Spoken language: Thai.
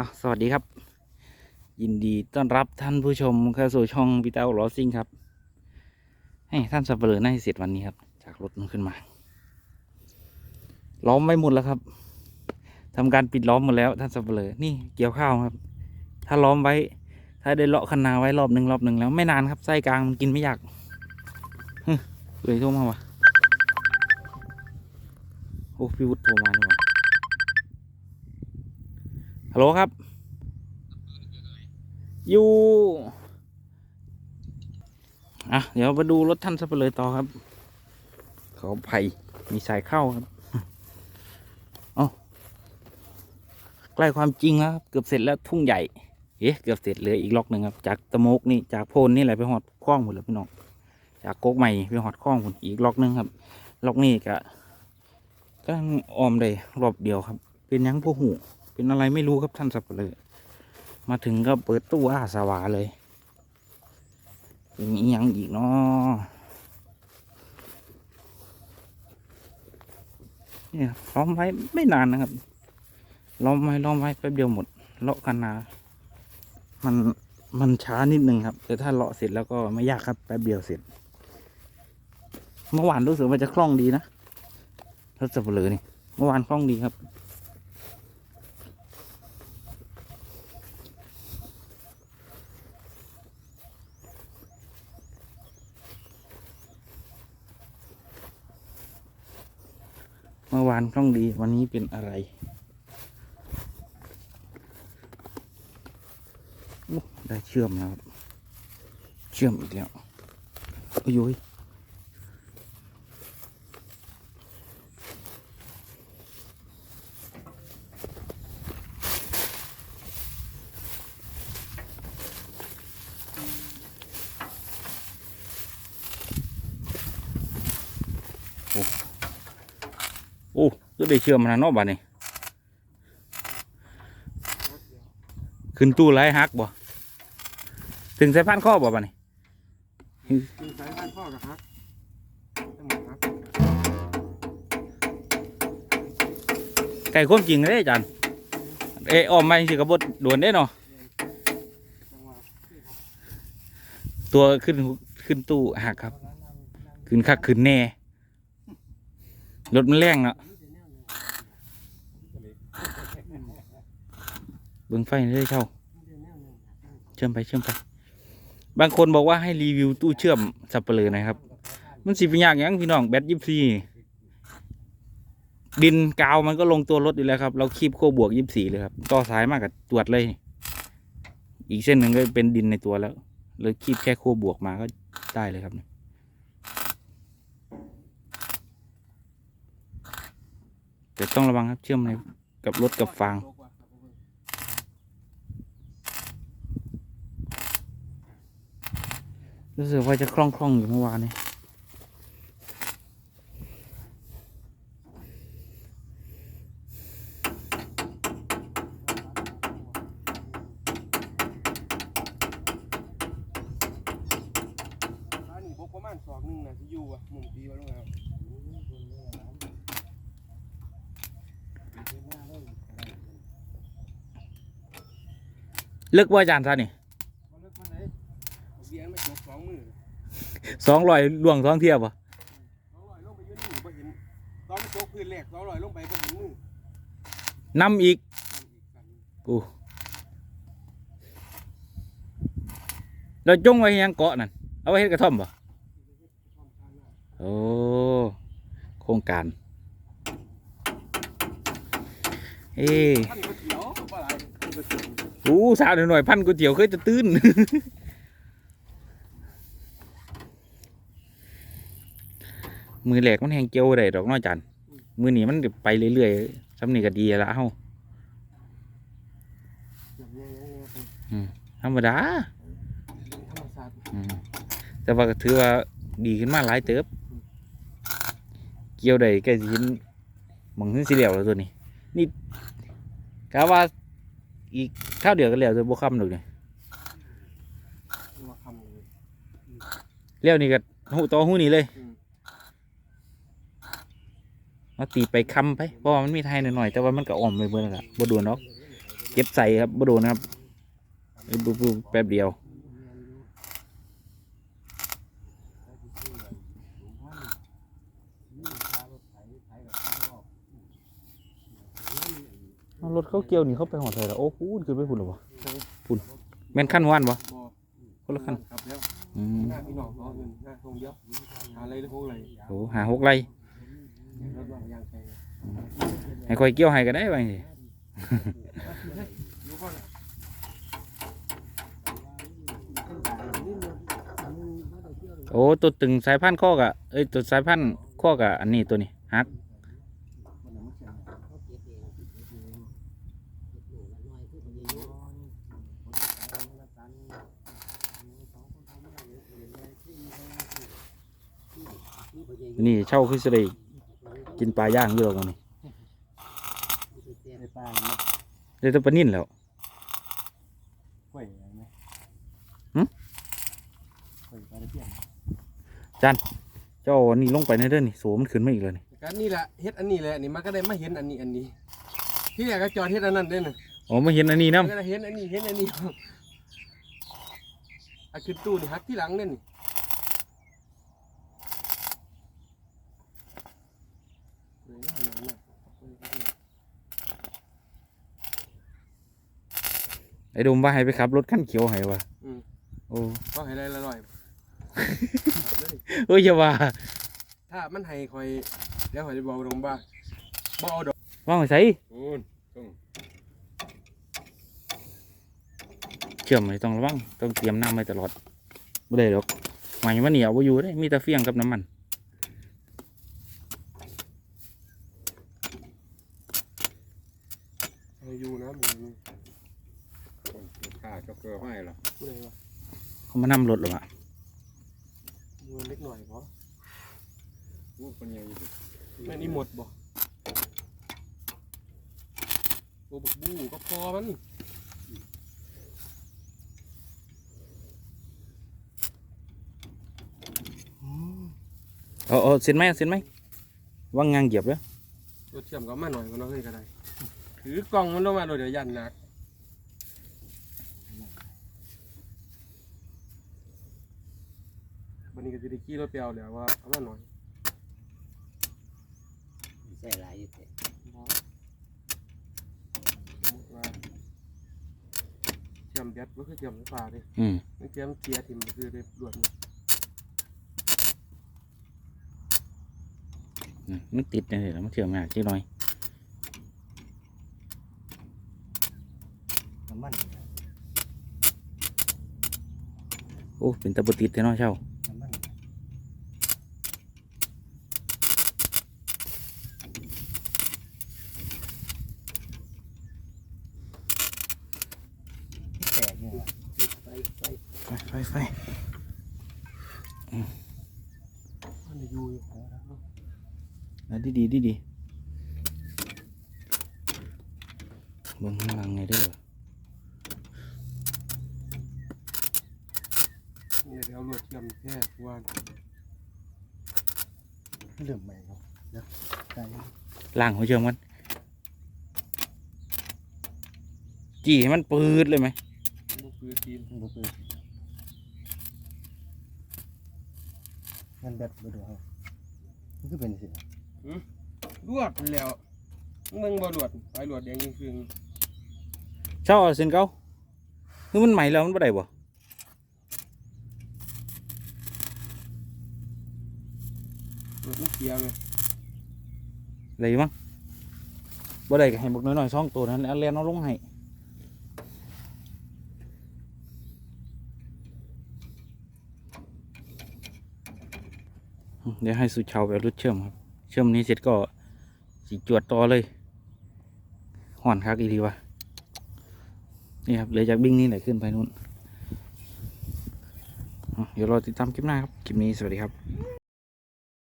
อะสวัสดีครับ ยินดีต้อนรับท่านผู้ชมเข้าสู่ช่องพีเต้าลอซิงครับ ให้ท่านสับเปลือน่าจะเสร็จวันนี้ครับ จากรถมันขึ้นมา ล้อมไม่หมดแล้วครับทำการปิดล้อมหมดแล้วท่านสับเปลือนี่เกี่ยวข้าวครับ ถ้าล้อมไว้ ถ้าได้เลาะคันนาไว้รอบหนึ่งรอบหนึ่งแล้วไม่นานครับไส้กลางมันกินไม่อยากฮึเลยโทรมาวะโอ้พี่วุฒิโทรมานี่หว่า ฮัลโหลครับ อยู่ อะ เดี๋ยวมาดูรถท่านสับเปลือต่อครับ เขาไผ่มีสายเข้าครับเอาใกล้ความจริงแล้วครับ เกือบเสร็จแล้วทุ่งใหญ่เอ๊ะเกือบเสร็จเหลืออีกล็อกหนึ่งครับ จากตะโมกนี่จากโพนนี่แหละไปหอดคล้องหมดเลยพี่น้อง จากโกกใหม่ไปหอดคล้องหมดอีกล็อกหนึ่งครับ ล็อกนี่ก็ก็ออมได้รอบเดียวครับ เป็นยังพวกหู เป็นอะไรไม่รู้ครับท่านสับเลือมาถึงก็เปิดตู้อาสวาเลยเป็นอีหยังอีกเนาะเนี่ยล้อมไว้ไม่นานนะครับล้อมไว้ล้อมไว้แป๊บเดียวหมดเลาะกันนามันมันช้านิดนึงครับ แต่ถ้าเลาะเสร็จแล้วก็ไม่ยากครับแป๊บเดียวเสร็จ เมื่อวานรู้สึกว่าจะคล่องดีนะรถสับเปลือนี่เมื่อวานคล่องดีครับ วานคล่องดีวันนี้เป็นอะไรได้เชื่อมแล้วเชื่อมอีกแล้วโอ้ย ก็ได้เชื่อมมาเนาะบ้านนี้ขึ้นตู้ไรฮักบ่ถึงสายพันธุ์ข้อบ่บ้านนี้กินสายพันธุ์พ่อกับฮักทั้งหมดฮักไก่ข้มจริงเลยอาจารย์เอยออมมาสิกระบดด่วนได้เนาะจังหวะตัวขึ้นขึ้นตู้หักครับ ขึ้นคักขึ้นแน่รถมันแรงเนาะ เบิ่งไฟนี่เลยเช่าเชื่อมไปเชื่อมไป บางคนบอกว่าให้รีวิวตู้เชื่อมสับเปลือนะครับ มันสิเป็นอย่างยังพี่น้องแบตยิบซีดินกาวมันก็ลงตัวรถอยู่แล้วครับ เราคีบโคบวกยิบสี่เลยครับ ต่อสายมากกับตรวจเลย อีกเส้นหนึ่งก็เป็นดินในตัวแล้วเลยคีบแค่โคบวกมาก็ได้เลยครับแต่ต้องระวังครับเชื่อมในกับรถกับฟาง รู้สึกว่าจะคล่องคล่องๆอยู่เมื่อวานนี้ร้านนี้บกประมาณสองหนึงนะที่อยู่อะมุมตีไว้ลงแล้วเลิกว่าอาจารย์ซะนี่ มาเลิกมาไหนเอาเบียงไม่จบสองมือ สองรอยล่วงสองเทียบอะสองร้อยลงไปอยืนนี่ไ่เห็นตอนมันจบพื้นแรกสองร้อยลงไปไ่เห็นมือนำอีกมันอีกกันอู้เราจงไว้ยังเกาะนั่นเอาไว้เฮ็ดกระท่อมป่ะความทางหน้าโอ้โครงการเอ้ท่านก็เขียวว่าอะไรท่านก็เขียวอู้สาวหน่อยๆพันก๋วยเตี๋ยวเคยจะตื้น มือแหลกมันแหงเกียวได้ดอกเน้อยจันมือนี้มันไปเรื่อยๆสำนีก็ดีละเฮ้าอย่างเงี้ยอย่างเงี้ยครับธรรมดาธรรมศาสตร์อืมแต่ว่าก็ถือว่าดีขึ้นมาหลายเติบ เกี่ยวได้ใกล้สิเห็นหมองขึ้นสีเหลวแล้วตัวนี้ นี่กะว่าอีกข้าวเดียวก็แล้วจะบ่ค่ำดอกนี่มาคำเลยเลี้ยวนี่ก็หูต่อหูนี่เลยอื มเอาตีไปคำไป เพราะว่ามันมีไทยหน่อยๆแต่ว่ามันก็อ่อมไปเบิ่งละบ่ด่วนหรอกเเก็บใส่ครับบ่โดนนะครับไอ้บูบูแป๊บเดียวเอารถเขาเกี่ยวนี่เขาไปหอดใส่แล้วโอ้พูนขึ้นไปพุ่นหรอวะพุ่นแม่นขั้นวานวะบ่คนละขั้นครับแล้วอืมหน้าพี่น้องเขาเงินหน้าคงเยอะหาอะไรหรือคงอะไรโอ้หาหกไร ให้คอยเกี่ยวให้ก็ได้ไปสิโอ้ตัวตึงสายพันธุ์ข้อกะเอ้ยตัวสายพันธุ์ข้อกะอันนี้ตัวนี้ฮักนี่เช่าคือสิได้ กินปลาย่างเยอะกว่านี้ในป่าเนาะได้แตัวปลานิ่นแล้ว กล้วยอะไรไหมหึ กล้วยปลาตะเพียนเจ้าอันนี้ลงไปในเด้อนี่โสมันขึ้นมาอีกแล้วนี่การนี่แหละเฮ็ดอันนี้แหละนี่มันก็ได้มาเห็นอันนี้อันนี้ ที่แรกก็จอดเฮ็ดอันนั้นเด้น่ะอ๋อมาเห็นอันนี้มันน้ำก็ได้เห็นอันนี้เห็นอันนี้อาขึ้นตู้นี่ฮักที่หลังเนี่ยนี่เฮ้ยน่าหนาน่ะ ไอ้ดุมว่าให้ไปขับรถขั้นเขียวให้วะอืม โอ้ก็ให้ได้ละร้อยเลยเอ้ยอย่าว่าถ้ามันให้คอยเดี๋ยวคอยจะบอกตรงบ้าบ่เอาดอกว่างไปใส่โอ้นต้องเชื่อมไม่ต้องระวังต้องเตรียมน้ำไว้ตลอดไม่ได้หรอกหมายว่าเหนียวบ่อยู่ได้มีแต่เฟียงกับน้ำมันให้อยู่นะมึง ข้าจ็อกเกอร์ให้หรอผู้ใดวะเขามานำรถหรอวะอยู่เล็กหน่อยพอพูดคนยังอยู่แม่นี่หมดบ่โอ้บักบูก็พอมันเอาเอาเส้นไหมเอาเส้นไหมว่างงางเหยียบแล้วรถเทียมก็มาหน่อยก็น้องเฮ้ยก็ได้ถือกล่องมันลงมาโดยเดี๋ยวยันหนัก วันนี้ก็จะได้ขี่รถไปเอาแล้วว่าเอามาหน่อยใส่หลายอยู่แต่บ่สมมุติว่าเทียมแบตก็คือเทียมไฟฟ้าเด้อืมมันเทียมเกียร์ทิมก็คือได้รวดนี่อืมมันติดนี่แหละมันเชื่อมยากจังหน่อยน้ำมัน โอ้เป็นตะบติดแต่น้อยเช่า น้ำมันแตกเนี่ยว่ะไปไป ไฟไฟไฟมันอยู่อยู่แล้วดีดีดีดีเบิ่งข้างหลังไงเด้อนี่เดี๋ยวเอารวดเทียมแค่ว่าเรื่องใหม่ครับเดี๋ยวใจล่างหัวเชื่อมกัน จี้ให้มันปืดเลยไหมลูกปืนทีมมันบ่เปิด งั้นแบตบ่ดูเอามันก็เป็นสิรวดแล้วมึงบ่รวดไปรวดแดงยิงคืนเช่าเอาเส้นเก่าคือมันใหม่แล้วมันบ่ได้บ่ รวดมันเกียร์ไหม ได้อยู่มั้งบ่ได้ก็ให้บอกน้อยๆสองตัวนั้นเอาแลนเอาลงให้ เดี๋ยวให้สุชาวไปรุดเชื่อมครับ เชื่อมนี้เสร็จก็สีจวดต่อเลยห่อนคักอีดีวะนี่ครับเหลือจากบิ้งนี่แหละขึ้นไปนู่นเดี๋ยวรอติดตามคลิปหน้าครับ คลิปนี้สวัสดีครับ